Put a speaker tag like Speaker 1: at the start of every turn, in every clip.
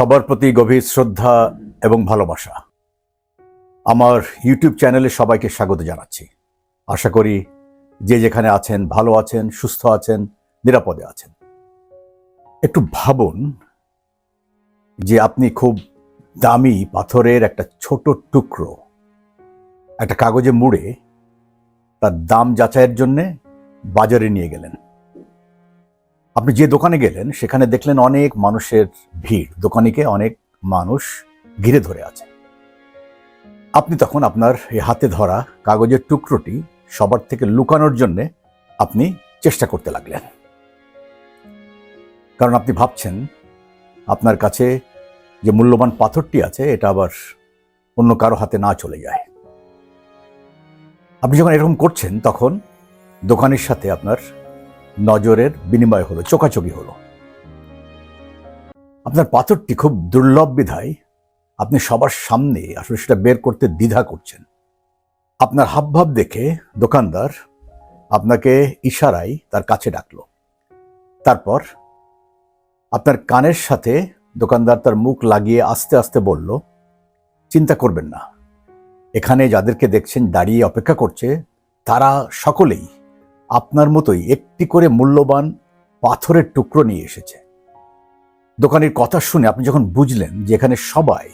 Speaker 1: সবার প্রতি গভীর শ্রদ্ধা এবং ভালোবাসা। আমার ইউটিউব চ্যানেলে সবাইকে স্বাগত জানাচ্ছি। আশা করি যে যেখানে আছেন, ভালো আছেন, সুস্থ আছেন, নিরাপদে আছেন। একটু ভাবুন যে আপনি খুব দামি পাথরের একটা ছোট টুকরো, একটা কাগজে মুড়ে তার দাম যাচাইয়ের জন্যে বাজারে নিয়ে গেলেন। আপনি যে দোকানে গেলেন, সেখানে দেখলেন অনেক মানুষের ভিড়। দোকানিকে অনেক মানুষ ঘিরে ধরে আছে। আপনি তখন আপনার এই হাতে ধরা কাগজের টুকরোটি সবার থেকে লুকানোর জন্যে আপনি চেষ্টা করতে লাগলেন। কারণ আপনি ভাবছেন, আপনার কাছে যে মূল্যবান পাথরটি আছে, এটা আবার অন্য কারও হাতে না চলে যায়। আপনি যখন এরকম করছেন, তখন দোকানের সাথে আপনার নজরের বিনিময় হলো, চোখাচোখি হলো। আপনার পাথরটি খুব দুর্লভ বিধায় আপনি সবার সামনে আসলে সেটা বের করতে দ্বিধা করছেন। আপনার হাবভাব দেখে দোকানদার আপনাকে ইশারায় তার কাছে ডাকলো। তারপর আপনার কানের সাথে দোকানদার তার মুখ লাগিয়ে আস্তে আস্তে বলল, চিন্তা করবেন না। এখানে যাদেরকে দেখছেন, দাঁড়িয়ে অপেক্ষা করছে, তারা সকলেই আপনার মতোই একটি করে মূল্যবান পাথরের টুকরো নিয়ে এসেছে। দোকানের কথা শুনে আপনি যখন বুঝলেন যে এখানে সবাই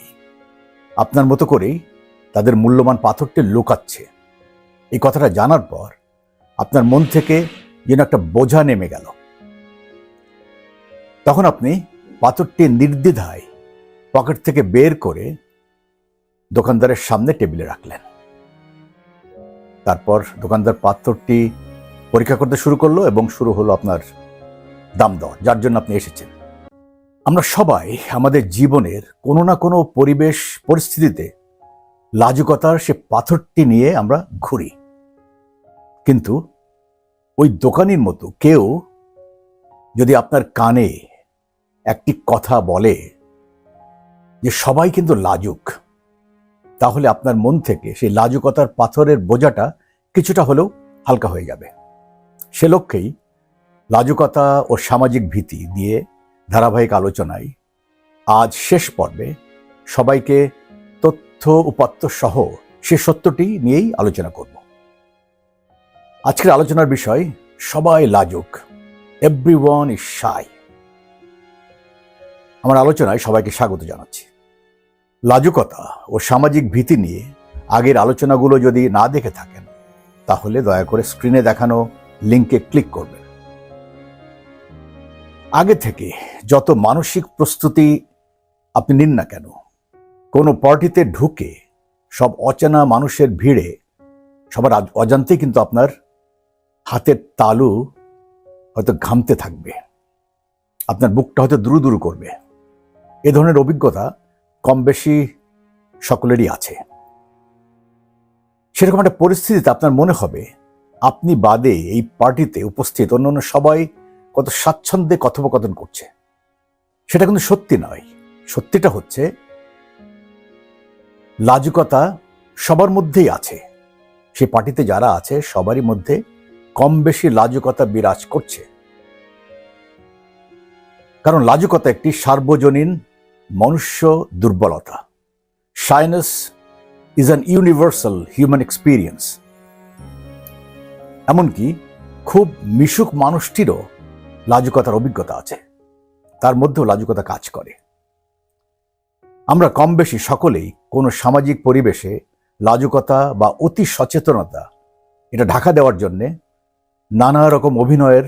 Speaker 1: আপনার মতো করেই তাদের মূল্যবান পাথরটি লুকাচ্ছে, এই কথাটা জানার পর আপনার মন থেকে যেন একটা বোঝা নেমে গেল। তখন আপনি পাথরটি নির্দ্বিধায় পকেট থেকে বের করে দোকানদারের সামনে টেবিলে রাখলেন। তারপর দোকানদার পাথরটি পরীক্ষা করতে শুরু করল এবং শুরু হলো আপনার দাম দেওয়া, যার জন্য আপনি এসেছেন। আমরা সবাই আমাদের জীবনের কোনো না কোনো পরিবেশ, পরিস্থিতিতে লাজুকতার সে পাথরটি নিয়ে আমরা ঘুরি। কিন্তু ওই দোকানির মতো কেউ যদি আপনার কানে একটি কথা বলে যে সবাই কিন্তু লাজুক, তাহলে আপনার মন থেকে সেই লাজুকতার পাথরের বোঝাটা কিছুটা হলেও হালকা হয়ে যাবে। সে লক্ষ্যেই লাজুকতা ও সামাজিক ভীতি দিয়ে ধারাবাহিক আলোচনায় আজ শেষ পর্বে সবাইকে তথ্য উপাত্ত সহ সে সত্যটি নিয়েই আলোচনা করব। আজকের আলোচনার বিষয়, সবাই লাজুক এভরি ওয়ান ইজ শাই আমার আলোচনায় সবাইকে স্বাগত জানাচ্ছি। লাজুকতা ও সামাজিক ভীতি নিয়ে আগের আলোচনাগুলো যদি না দেখে থাকেন, তাহলে দয়া করে স্ক্রিনে দেখানো লিঙ্কে ক্লিক করবেন। আগে থেকে যত মানসিক প্রস্তুতি আপনি নিন না কেন, কোনো পার্টিতে ঢুকে সব অচেনা মানুষের ভিড়ে সবার অজান্তেই কিন্তু আপনার হাতের তালু হয়তো ঘামতে থাকবে। আপনার বুকটা হয়তো দুরু দুরু করবে। এ ধরনের অভিজ্ঞতা কম বেশি সকলেরই আছে। সেরকম একটা পরিস্থিতিতে আপনার মনে হবে আপনি বাদে এই পার্টিতে উপস্থিত অন্যান্য সবাই কত স্বাচ্ছন্দ্যে কথোপকথন করছে। সেটা কিন্তু সত্যি নয়। সত্যিটা হচ্ছে, লাজুকতা সবার মধ্যেই আছে। সেই পার্টিতে যারা আছে, সবারই মধ্যে কম বেশি লাজুকতা বিরাজ করছে। কারণ লাজুকতা একটি সার্বজনীন মনুষ্য দুর্বলতা। Shyness is an universal human experience এমনকি খুব মিশুক মানুষটিরও লাজুকতার অভিজ্ঞতা আছে। তার মধ্যেও লাজুকতা কাজ করে। আমরা কম বেশি সকলেই কোনো সামাজিক পরিবেশে লাজুকতা বা অতি সচেতনতা, এটা ঢাকা দেওয়ার জন্যে নানা রকম অভিনয়ের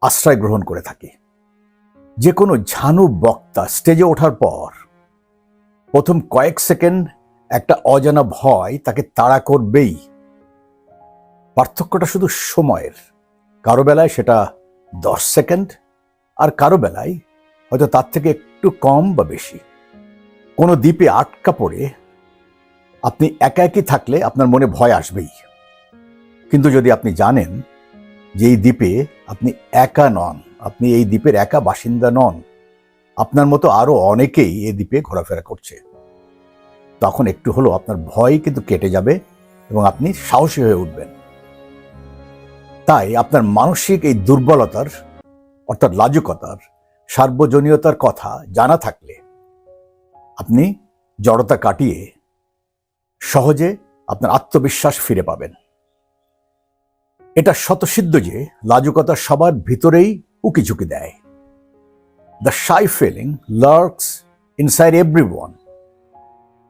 Speaker 1: আশ্রয় গ্রহণ করে থাকি। যে কোনো ঝানু বক্তা স্টেজে ওঠার পর প্রথম কয়েক সেকেন্ড একটা অজানা ভয় তাকে তাড়া করবেই। পার্থক্যটা শুধু সময়ের। কারও বেলায় সেটা দশ সেকেন্ড, আর কারও বেলায় হয়তো তার থেকে একটু কম বা বেশি। কোনো দ্বীপে আটকা পড়ে আপনি একা একই থাকলে আপনার মনে ভয় আসবেই। কিন্তু যদি আপনি জানেন যে এই দ্বীপে আপনি একা নন, আপনি এই দ্বীপের একা বাসিন্দা নন, আপনার মতো আরও অনেকেই এই দ্বীপে ঘোরাফেরা করছে। তখন একটু হলো আপনার ভয় কিন্তু কেটে যাবে এবং আপনি সাহসী হয়ে উঠবেন। তাই আপনার মানসিক এই দুর্বলতার, অর্থাৎ লাজুকতার, সার্বজনীয়তার কথা জানা থাকলে আপনি জড়তা কাটিয়ে সহজে আপনার আত্মবিশ্বাস ফিরে পাবেন। এটা শতসিদ্ধ যে লাজুকতা সবার ভিতরেই উকিঝুঁকি দেয়। The shy feeling lurks inside everyone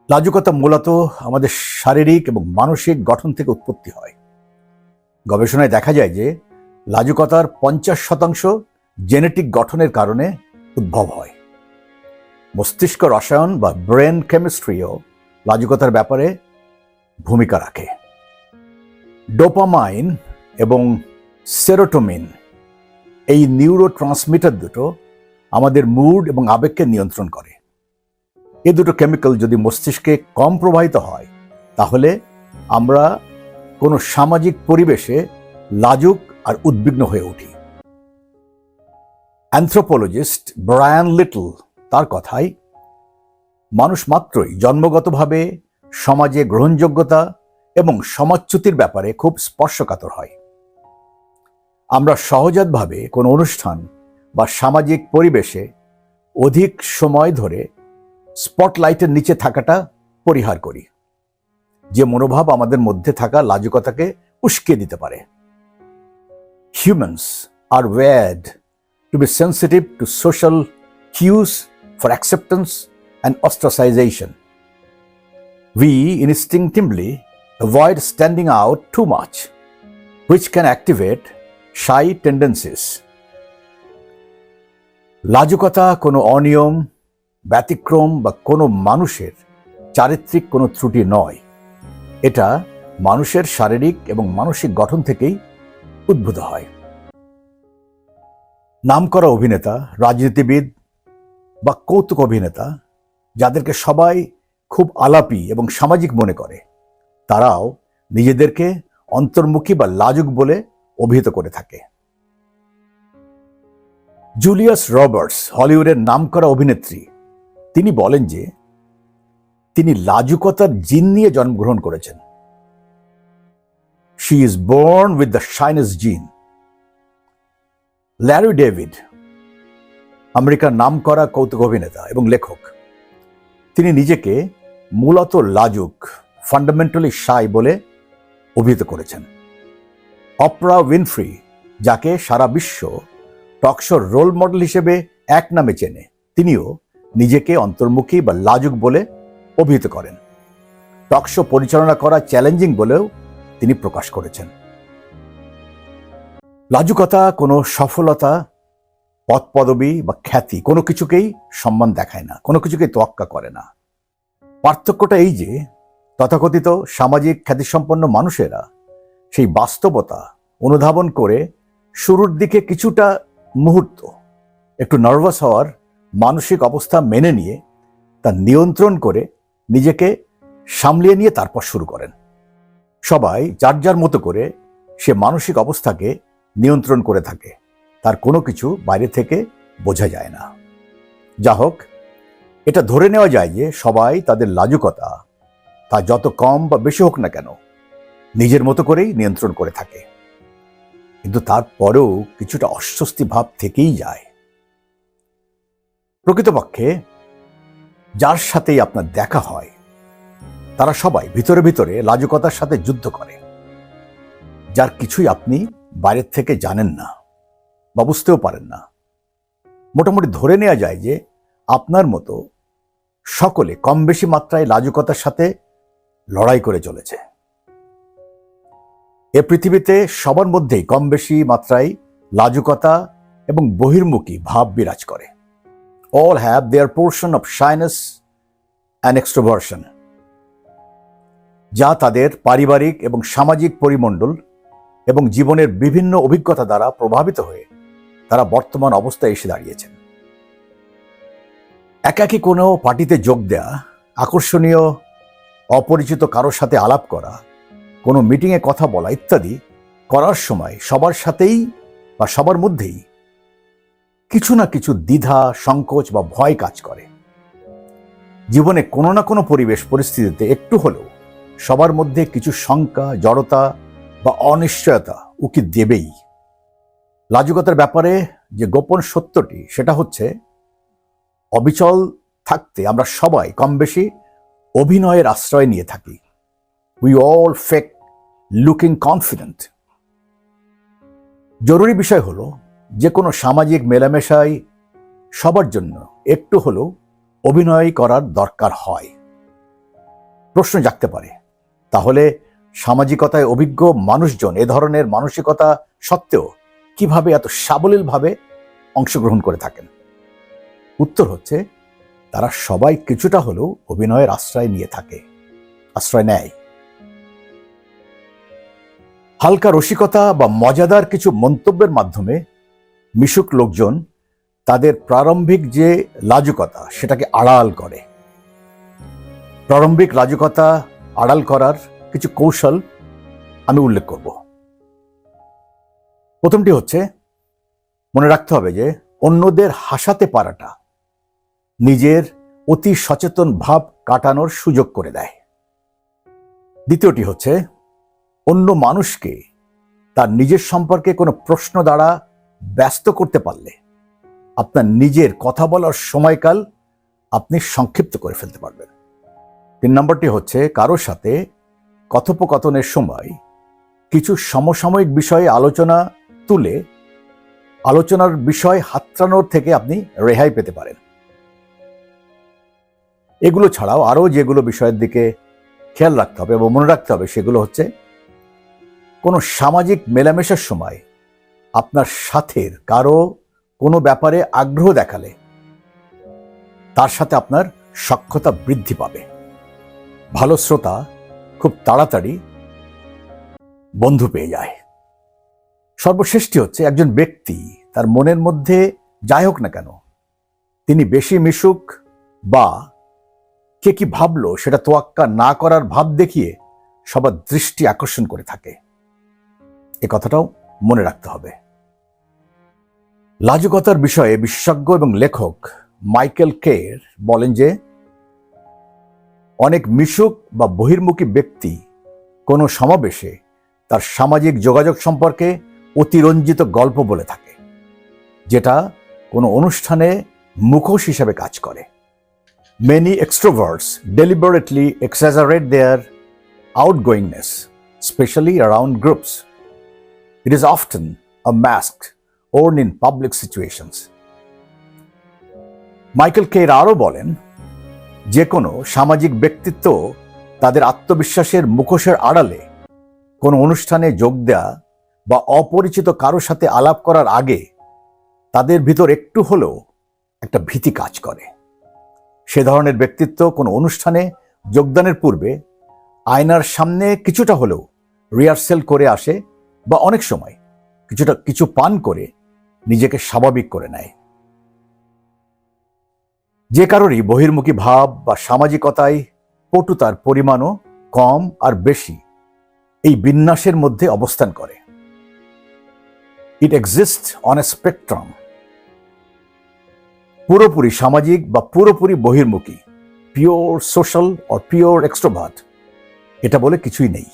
Speaker 1: লাজুকতা মূলত আমাদের শারীরিক এবং মানসিক গঠন থেকে উৎপত্তি হয়। গবেষণায় দেখা যায় যে লাজুকতার পঞ্চাশ শতাংশ জেনেটিক গঠনের কারণে উদ্ভব হয়। মস্তিষ্ক রসায়ন বা ব্রেন কেমিস্ট্রিও লাজুকতার ব্যাপারে ভূমিকা রাখে। ডোপামাইন এবং সেরোটোমিন এই নিউরো ট্রান্সমিটার দুটো আমাদের মুড এবং আবেগকে নিয়ন্ত্রণ করে। এ দুটো কেমিক্যাল যদি মস্তিষ্কে কম প্রবাহিত হয়, তাহলে আমরা কোনো সামাজিক পরিবেশে লাজুক আর উদ্বিগ্ন হয়ে উঠি। অ্যান্থ্রোপোলজিস্ট ব্রায়ান লিটল তার কথায়, মানুষ মাত্রই জন্মগতভাবে সমাজে গ্রহণযোগ্যতা এবং সমাজচ্যুতির ব্যাপারে খুব স্পর্শকাতর হয়। আমরা সহজাতভাবে কোনো অনুষ্ঠান বা সামাজিক পরিবেশে অধিক সময় ধরে স্পটলাইটের নিচে থাকাটা পরিহার করি। যে মনোভাব আমাদের মধ্যে থাকা লাজুকতাকে উস্কে দিতে পারে। Humans are wired to be sensitive to social cues for acceptance and ostracisation we instinctively avoid standing out too much, which can activate shy tendencies. লাজুকতা কোনো অনিয়ম ব্যতিক্রম বা কোনো মানুষের চারিত্রিক কোনো ত্রুটি নয়। এটা মানুষের শারীরিক এবং মানসিক গঠন থেকেই উদ্ভূত হয়। নামকরা অভিনেতা, রাজনীতিবিদ বা কৌতুক অভিনেতা যাদেরকে সবাই খুব আলাপি এবং সামাজিক মনে করে, তারাও নিজেদেরকে অন্তর্মুখী বা লাজুক বলে অভিহিত করে থাকে। জুলিয়াস রবার্টস হলিউডের নামকরা অভিনেত্রী, তিনি বলেন যে তিনি লাজুকতার জিন নিয়ে জন্মগ্রহণ করেছেন। She is born with the shyness gene Larry David আমেরিকার নামকরা কৌতুক অভিনেতা এবং লেখক। তিনি নিজেকে মূলত লাজুক ফান্ডামেন্টালি সাই বলে অভিহিত করেছেন। অপরা উইনফ্রি যাকে সারা বিশ্ব টকশোর রোল মডেল হিসেবে এক নামে চেনে, তিনিও নিজেকে অন্তর্মুখী বা লাজুক বলে অভিহিত করেন। টকশো পরিচালনা করা চ্যালেঞ্জিং বলেও তিনি প্রকাশ করেছেন। লাজুকতা, কোনো সফলতা পদ পদবি বা খ্যাতি কোনো কিছুকেই সম্মান দেখায় না, কোনো কিছুকে তোয়াক্কা করে না। পার্থক্যটা এই যে, তথাকথিত সামাজিক খ্যাতিসম্পন্ন মানুষেরা সেই বাস্তবতা অনুধাবন করে শুরুর দিকে কিছুটা মুহূর্ত, একটু নার্ভাস হওয়ার মানসিক অবস্থা মেনে নিয়ে তা নিয়ন্ত্রণ করে নিজেকে সামলিয়ে নিয়ে তারপর শুরু করেন। সবাই যার যার মতো করে সে মানসিক অবস্থাকে নিয়ন্ত্রণ করে থাকে। তার কোনো কিছু বাইরে থেকে বোঝা যায় না। যা হোক, এটা ধরে নেওয়া যায় যে সবাই তাদের লাজুকতা, তা যত কম বা বেশি হোক না কেন, নিজের মতো করেই নিয়ন্ত্রণ করে থাকে। কিন্তু তারপরেও কিছুটা অস্বস্তি ভাব থেকেই যায়। প্রকৃতপক্ষে যার সাথেই আপনার দেখা হয়। তারা সবাই ভিতরে ভিতরে লাজুকতার সাথে যুদ্ধ করে। যার কিছুই আপনি বাইরের থেকে জানেন না বা বুঝতেও পারেন না। মোটামুটি ধরে নেওয়া যায় যে আপনার মতো সকলে কম বেশি মাত্রায় লাজুকতার সাথে লড়াই করে চলেছে। এ পৃথিবীতে সবার মধ্যেই কম বেশি মাত্রায় লাজুকতা এবং বহির্মুখী ভাব বিরাজ করে। All have their portion of shyness and extroversion যা তাদের পারিবারিক এবং সামাজিক পরিমণ্ডল এবং জীবনের বিভিন্ন অভিজ্ঞতা দ্বারা প্রভাবিত হয়ে তারা বর্তমান অবস্থায় এসে দাঁড়িয়েছেন। একাকি কোনো পার্টিতে যোগ দেয়া, আকর্ষণীয়, অপরিচিত কারোর সাথে আলাপ করা, কোনো মিটিংয়ে কথা বলা ইত্যাদি করার সময় সবার সাথেই বা সবার মধ্যেই কিছু না কিছু দ্বিধা, সংকোচ বা ভয় কাজ করে। জীবনে কোনো না কোনো পরিবেশ পরিস্থিতিতে একটু হলেও সবার মধ্যে কিছু শঙ্কা, জড়তা বা অনিশ্চয়তা উকি দেবেই। লাজুকতার ব্যাপারে যে গোপন সত্যটি, সেটা হচ্ছে অবিচল থাকতে আমরা সবাই কম বেশি অভিনয়ের আশ্রয় নিয়ে থাকি। We all fake looking confident জরুরি বিষয় হলো যে কোনো সামাজিক মেলামেশায় সবার জন্য একটু হলেও অভিনয় করার দরকার হয়। প্রশ্ন জাগতে পারে, তাহলে সামাজিকতায় অভিজ্ঞ মানুষজন এ ধরনের মানসিকতা সত্ত্বেও কীভাবে এত সাবলীলভাবে অংশগ্রহণ করে থাকেন? উত্তর হচ্ছে, তারা সবাই কিছুটা হলেও অভিনয়ের আশ্রয় নিয়ে থাকে, আশ্রয় নেয়। হালকা রসিকতা বা মজাদার কিছু মন্তব্যের মাধ্যমে মিশুক লোকজন তাদের প্রারম্ভিক যে লাজুকতা, সেটাকে আড়াল করে। প্রারম্ভিক লাজুকতা আড়াল করার কিছু কৌশল আমি উল্লেখ করব। প্রথমটি হচ্ছে, মনে রাখতে হবে যে অন্যদের হাসাতে পারাটা নিজের অতি সচেতন ভাব কাটানোর সুযোগ করে দেয়। দ্বিতীয়টি হচ্ছে, অন্য মানুষকে তার নিজের সম্পর্কে কোনো প্রশ্ন দ্বারা ব্যস্ত করতে পারলে আপনার নিজের কথা বলার সময়কাল আপনি সংক্ষিপ্ত করে ফেলতে পারবেন। তিন নম্বরটি হচ্ছে কারোর সাথে কথোপকথনের সময় কিছু সমসাময়িক বিষয়ে আলোচনা তুলে আলোচনার বিষয় হাতড়ানোর থেকে আপনি রেহাই পেতে পারেন। এগুলো ছাড়াও আরও যেগুলো বিষয়ের দিকে খেয়াল রাখতে হবে এবং মনে রাখতে হবে, সেগুলো হচ্ছে কোনো সামাজিক মেলামেশার সময় আপনার সাথের, কারও কোনো ব্যাপারে আগ্রহ দেখালে তার সাথে আপনার সক্ষতা বৃদ্ধি পাবে। ভালো শ্রোতা খুব তাড়াতাড়ি বন্ধু পেয়ে যায়। সর্বশ্রেষ্ঠী হচ্ছে একজন ব্যক্তি, তার মনের মধ্যে যাই হোক না কেন, তিনি বেশি মিশুক বা কে কি ভাবলো সেটা তোয়াক্কা না করার ভাব দেখিয়ে সবার দৃষ্টি আকর্ষণ করে থাকে। এ কথাটাও মনে রাখতে হবে। লাজুকতার বিষয়ে বিশেষজ্ঞ এবং লেখক মাইকেল কের বলেন যে অনেক মিশুক বা বহির্মুখী ব্যক্তি কোনো সমাবেশে তার সামাজিক যোগাযোগ সম্পর্কে অতিরঞ্জিত গল্প বলে থাকে যেটা কোনো অনুষ্ঠানে মুখোশ হিসাবে কাজ করে many extroverts deliberately exaggerate their outgoingness, especially around groups. It is often a mask worn in public situations. Michael Kerr আরও বলেন, যে কোনো সামাজিক ব্যক্তিত্ব তাদের আত্মবিশ্বাসের মুখোশের আড়ালে কোনো অনুষ্ঠানে যোগ দেয়া বা অপরিচিত কারোর সাথে আলাপ করার আগে তাদের ভিতর একটু হলেও একটা ভীতি কাজ করে সে ধরনের ব্যক্তিত্ব কোনো অনুষ্ঠানে যোগদানের পূর্বে আয়নার সামনে কিছুটা হলেও রিহার্সেল করে আসে বা অনেক সময় কিছুটা কিছু পান করে নিজেকে স্বাভাবিক করে নেয়। যে কারোরই বহির্মুখী ভাব বা সামাজিকতায় পটুতার পরিমাণও কম আর বেশি এই বিন্যাসের মধ্যে অবস্থান করে। It exist on a spectrum পুরোপুরি সামাজিক বা পুরোপুরি বহির্মুখী pure social or pure extrovert এটা বলে কিছুই নেই।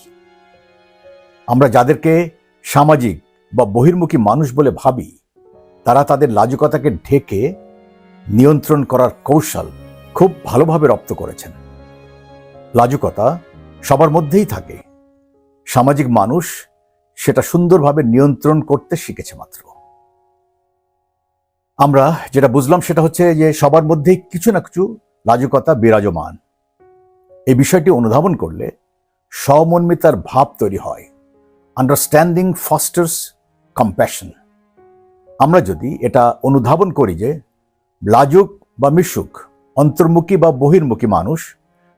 Speaker 1: আমরা যাদেরকে সামাজিক বা বহির্মুখী মানুষ বলে ভাবি তারা তাদের লাজুকতাকে ঢেকে নিয়ন্ত্রণ করার কৌশল খুব ভালোভাবে রপ্ত করেছেন। লাজুকতা সবার মধ্যেই থাকে। সামাজিক মানুষ সেটা সুন্দরভাবে নিয়ন্ত্রণ করতে শিখেছে মাত্র। আমরা যেটা বুঝলাম সেটা হচ্ছে যে সবার মধ্যেই কিছু না কিছু লাজুকতা বিরাজমান। এই বিষয়টি অনুধাবন করলে সমন্বিতার ভাব তৈরি হয়। আন্ডারস্ট্যান্ডিং ফস্টার্স কম্প্যাশন আমরা যদি এটা অনুধাবন করি যে লাজুক বা মিশুক, অন্তর্মুখী বা বহির্মুখী মানুষ,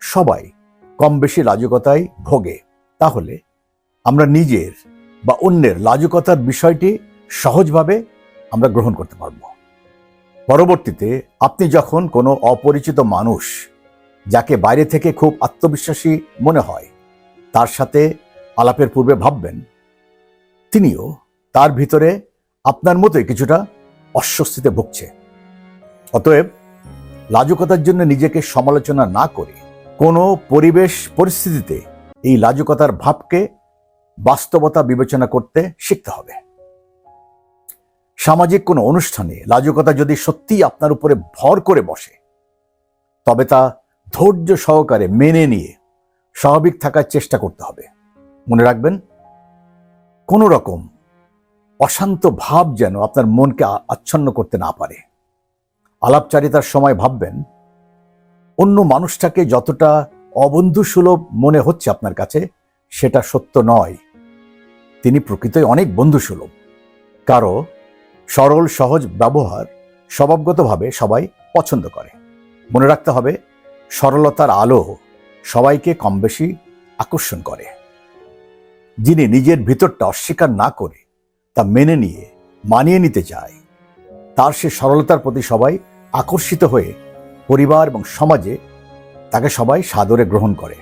Speaker 1: সবাই কম বেশি লাজুকতায় ভোগে, তাহলে আমরা নিজের বা অন্যের লাজুকতার বিষয়টি সহজভাবে আমরা গ্রহণ করতে পারব। পরবর্তীতে আপনি যখন কোনো অপরিচিত মানুষ, যাকে বাইরে থেকে খুব আত্মবিশ্বাসী মনে হয়, তার সাথে আলাপের পূর্বে ভাববেন, তিনিও তার ভিতরে আপনার মতোই কিছুটা অস্বস্তিতে ভুগছে। অতএব লাজুকতার জন্য নিজেকে সমালোচনা না করে কোনো পরিবেশ পরিস্থিতিতে এই লাজুকতার ভাবকে বাস্তবতা বিবেচনা করতে শিখতে হবে। সামাজিক কোনো অনুষ্ঠানে লাজুকতা যদি সত্যিই আপনার উপরে ভর করে বসে, তবে তা ধৈর্য সহকারে মেনে নিয়ে স্বাভাবিক থাকার চেষ্টা করতে হবে। মনে রাখবেন, কোনো রকম অশান্ত ভাব যেন আপনার মনকে আচ্ছন্ন করতে না পারে। আলাপচারিতার সময় ভাববেন, অন্য মানুষটাকে যতটা অবন্ধুসুলভ মনে হচ্ছে আপনার কাছে, সেটা সত্য নয়। তিনি প্রকৃতই অনেক বন্ধুসুলভ। কারও সরল, সহজ ব্যবহার স্বভাবগতভাবে সবাই পছন্দ করে। মনে রাখতে হবে, সরলতার আলো সবাইকে কম বেশি আকর্ষণ করে। যিনি নিজের ভিতরটা অস্বীকার না করে তা মেনে নিয়ে, মানিয়ে নিতে চায়। তার সে সরলতার প্রতি সবাই আকর্ষিত হয়ে পরিবার এবং সমাজে তাকে সবাই সাদরে গ্রহণ করে।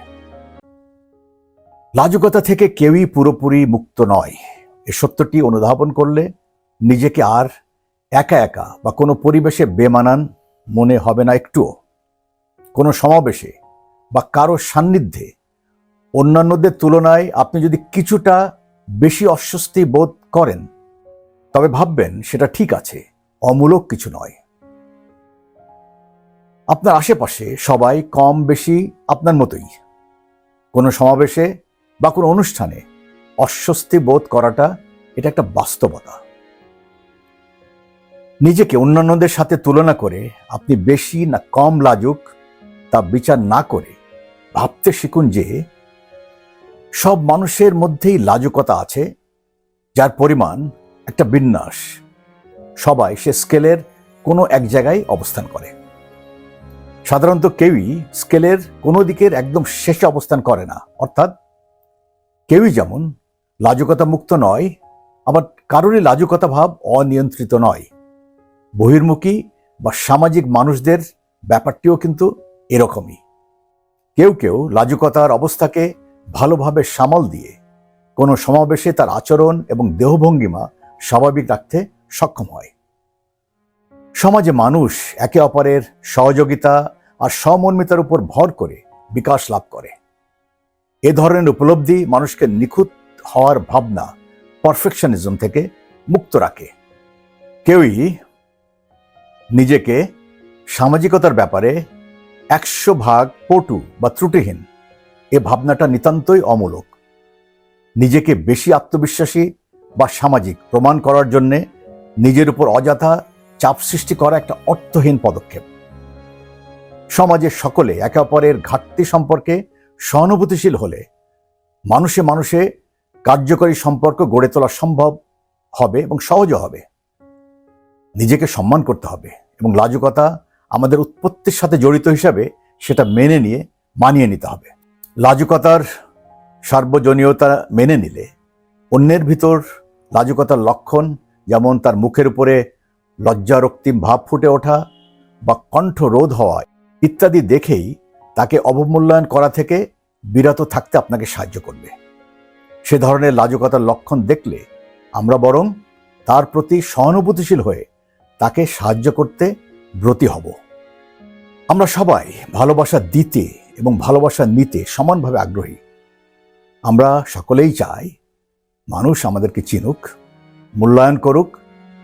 Speaker 1: লাজুকতা থেকে কেউই পুরোপুরি মুক্ত নয়। এ সত্যটি অনুধাবন করলে নিজেকে আর একা একা বা কোনো পরিবেশে বেমানান মনে হবে না একটুও। কোনো সমাবেশে বা কারও সান্নিধ্যে অন্যান্যদের তুলনায় আপনি যদি কিছুটা বেশি অস্বস্তি বোধ করেন, তবে ভাববেন সেটা ঠিক আছে, অমূলক কিছু নয়। আপনার আশেপাশে সবাই কম বেশি আপনার মতোই। কোনো সমাবেশে বা কোনো অনুষ্ঠানে অস্বস্তি বোধ করাটা এটা একটা বাস্তবতা। নিজেকে অন্যান্যদের সাথে তুলনা করে আপনি বেশি না কম লাজুক তা বিচার না করে ভাবতে শিখুন যে সব মানুষের মধ্যেই লাজুকতা আছে, যার পরিমাণ একটা বিন্যাস। সবাই সে স্কেলের কোনো এক জায়গায় অবস্থান করে। সাধারণত কেউই স্কেলের কোনো দিকের একদম শেষে অবস্থান করে না। অর্থাৎ কেউই যেমন লাজুকতা মুক্ত নয়, আবার কারোরই লাজুকতা ভাব অনিয়ন্ত্রিত নয়। বহির্মুখী বা সামাজিক মানুষদের ব্যাপারটিও কিন্তু এরকমই। কেউ কেউ লাজুকতার অবস্থাকে ভালোভাবে সামাল দিয়ে কোনো সমাবেশে তার আচরণ এবং দেহভঙ্গিমা স্বাভাবিক রাখতে সক্ষম হয়। সমাজে মানুষ একে অপরের সহযোগিতা আর সমন্বিতার উপর ভর করে বিকাশ লাভ করে। এ ধরনের উপলব্ধি মানুষকে নিখুঁত হওয়ার ভাবনা পারফেকশনিজম থেকে মুক্ত রাখে। কেউই নিজেকে সামাজিকতার ব্যাপারে একশো ভাগ পটু বা ত্রুটিহীন এ ভাবনাটা নিতান্তই অমূলক। নিজেকে বেশি আত্মবিশ্বাসী বা সামাজিক প্রমাণ করার জন্যে নিজের উপর অযথা চাপ সৃষ্টি করা একটা অর্থহীন পদক্ষেপ। সমাজের সকলে একে অপরের ঘাটতি সম্পর্কে সহানুভূতিশীল হলে মানুষে মানুষে কার্যকরী সম্পর্ক গড়ে তোলা সম্ভব হবে এবং সহজও হবে। নিজেকে সম্মান করতে হবে এবং লাজুকতা আমাদের উৎপত্তির সাথে জড়িত হিসাবে সেটা মেনে নিয়ে, মানিয়ে নিতে হবে। লাজুকতার সার্বজনীয়তা মেনে নিলে অন্যের ভিতর লাজুকতার লক্ষণ যেমন তার মুখের উপরে লজ্জারক্তিম ভাব ফুটে ওঠা বা কণ্ঠ রোধ হওয়া ইত্যাদি দেখেই তাকে অবমূল্যায়ন করা থেকে বিরত থাকতে আপনাকে সাহায্য করবে। সে ধরনের লাজুকতার লক্ষণ দেখলে আমরা বরং তার প্রতি সহানুভূতিশীল হয়ে তাকে সাহায্য করতে ব্রতী হব। আমরা সবাই ভালোবাসা দিতে এবং ভালোবাসা নিতে সমানভাবে আগ্রহী। আমরা সকলেই চাই মানুষ আমাদেরকে চিনুক, মূল্যায়ন করুক,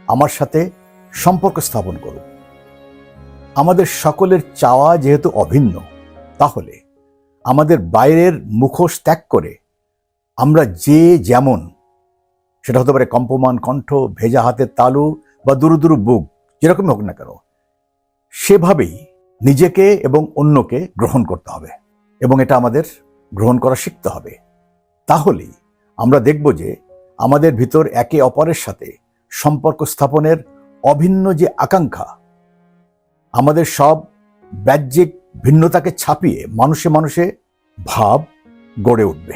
Speaker 1: আমার সাথে সম্পর্ক স্থাপন করুক। আমাদের সকলের চাওয়া যেহেতু অভিন্ন, তাহলে আমাদের বাইরের মুখোশ ত্যাগ করে আমরা যে যেমন, সেটা হতে পারে কম্পমান, কণ্ঠ, ভেজা হাতের তালু বা দুরু দুরু বুক, যেরকমই হোক না কেন, সেভাবেই নিজেকে এবং অন্যকে গ্রহণ করতে হবে এবং এটা আমাদের গ্রহণ করা শিখতে হবে। তাহলেই আমরা দেখব যে আমাদের ভিতর একে অপরের সাথে সম্পর্ক স্থাপনের অভিন্ন যে আকাঙ্ক্ষা, আমাদের সব বাহ্যিক ভিন্নতাকে ছাপিয়ে মানুষে মানুষে ভাব গড়ে উঠবে।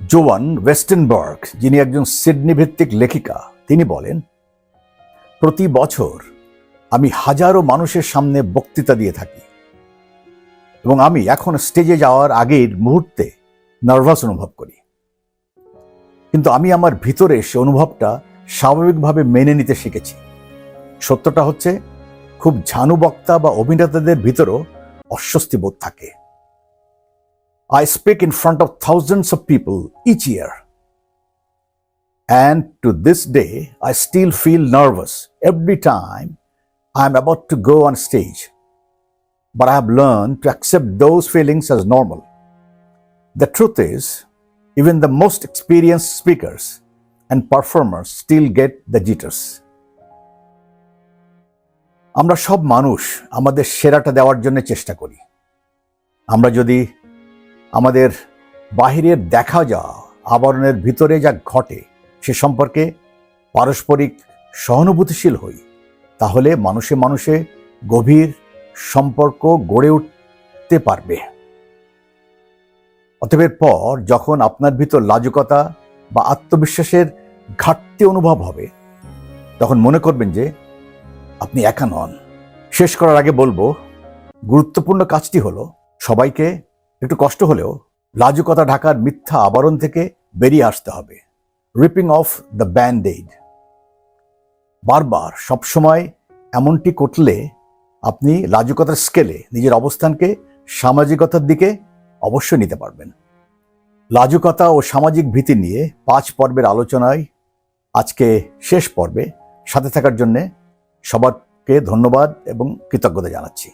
Speaker 1: জোয়ান ওয়েস্টেনবার্গ, যিনি একজন সিডনি ভিত্তিক লেখিকা, তিনি বলেন, প্রতি বছর আমি হাজারো মানুষের সামনে বক্তৃতা দিয়ে থাকি। এবং আমি এখন স্টেজে যাওয়ার আগের মুহূর্তে নার্ভাস অনুভব করি। কিন্তু আমি আমার ভিতরে সে অনুভবটা স্বাভাবিকভাবে মেনে নিতে শিখেছি। সত্যটা হচ্ছে খুব ঝানু বক্তা বা অভিনেতাদের ভিতরও অস্বস্তি বোধ থাকে। I speak in front of thousands of people each year. And to this day, I still feel nervous every time I'm about to go on stage. but I have learned to accept those feelings as normal. The truth is, even the most experienced speakers and performers still get the jitters. আমরা সব মানুষ আমাদের সেরাটা দেওয়ার জন্য চেষ্টা করি আমরা যদি আমাদের বাহিরের দেখা যাওয়া আবরণের ভিতরে যা ঘটে সে সম্পর্কে পারস্পরিক সহানুভূতিশীল হই তাহলে মানুষে মানুষে গভীর সম্পর্ক গড়ে উঠতে পারবে। অতএবের পর যখন আপনার ভিতর লাজুকতা বা আত্মবিশ্বাসের ঘাটতি অনুভব হবে, তখন মনে করবেন যে আপনি একা নন। শেষ করার আগে বলব, গুরুত্বপূর্ণ কাজটি হলো সবাইকে একটু কষ্ট হলেও লাজুকতা ঢাকার মিথ্যা আবরণ থেকে বেরিয়ে আসতে হবে। Ripping off the band aid বারবার সবসময় এমনটি করলে আপনি লাজুকতার স্কেলে নিজের অবস্থানকে সামাজিকতার দিকে অবশ্যই নিতে পারবেন। লাজুকতা ও সামাজিক ভীতি নিয়ে পাঁচ পর্বের আলোচনায় আজকে শেষ পর্বে সাথে থাকার জন্যে সবারকে ধন্যবাদ এবং কৃতজ্ঞতা জানাচ্ছি।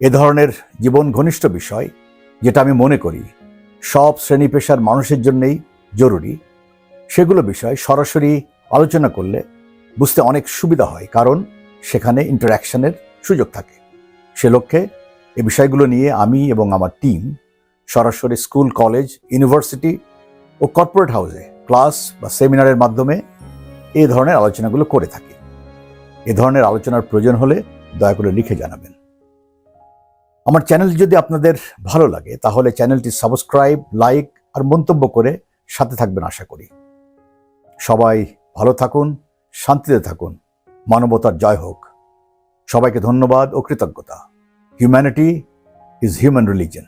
Speaker 1: এ ধরনের জীবন ঘনিষ্ঠ বিষয় যেটা আমি মনে করি সব শ্রেণি পেশার মানুষের জন্যেই জরুরি, সেগুলো বিষয় সরাসরি আলোচনা করলে বুঝতে অনেক সুবিধা হয়, কারণ সেখানে ইন্টারাকশনের সুযোগ থাকে। সে লক্ষ্যে এ বিষয়গুলো নিয়ে আমি এবং আমার টিম সরাসরি স্কুল কলেজ ইউনিভার্সিটি ও কর্পোরেট হাউসে ক্লাস বা সেমিনারের মাধ্যমে এ ধরনের আলোচনাগুলো করে থাকি। এ ধরনের আলোচনার প্রয়োজন হলে দয়া করে লিখে জানাবেন। আমার চ্যানেল যদি আপনাদের ভালো লাগে, তাহলে চ্যানেলটি সাবস্ক্রাইব লাইক আর মন্তব্য করে সাথে থাকবেন আশা করি। সবাই ভালো থাকুন শান্তিতে থাকুন। মানবতার জয় হোক। সবাইকে ধন্যবাদ ও কৃতজ্ঞতা। Humanity is human religion